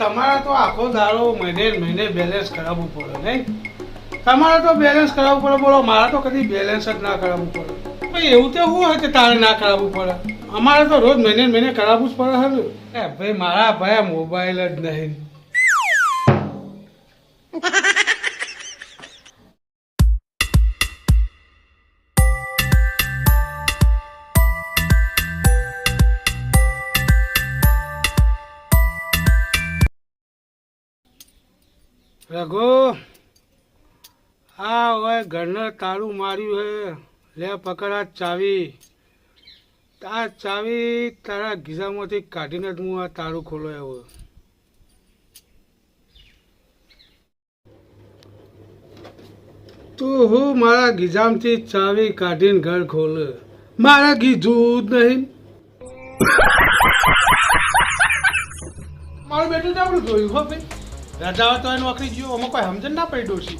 તમારે તો આખો દારો મહિને મહિને બેલેન્સ કરાવવું પડે, નહીં? તમારે તો બેલેન્સ કરાવવું પડે, બોલો, મારે તો કદી બેલેન્સ જ ના કરાવવું પડે. ભાઈ એવું તો શું હોય કે તારે ના કરાવવું પડે? અમારે તો રોજ મહિને મહિને કરાવવું જ પડે હવે એ ભાઈ, મારા ભાઈ મોબાઈલ જ નહીં. રઘુ, આ હવે ઘરને તાળું માર્યું હે. લે પકડ આ ચાવી. આ ચાવી તારા ગીઝામાંથી કાઢીને જ હું આ તાળું ખોલો એવો તું હું મારા ગીઝામથી ચાવી કાઢીને ઘર ખોલે. મારા ગીજું જ નહીં. મારું બેટું તો આપણું જોયું હો ભાઈ. રાજાઓ તો એનું આખરી ગયો અમે કોઈ સમજણ ના પડી ડોશી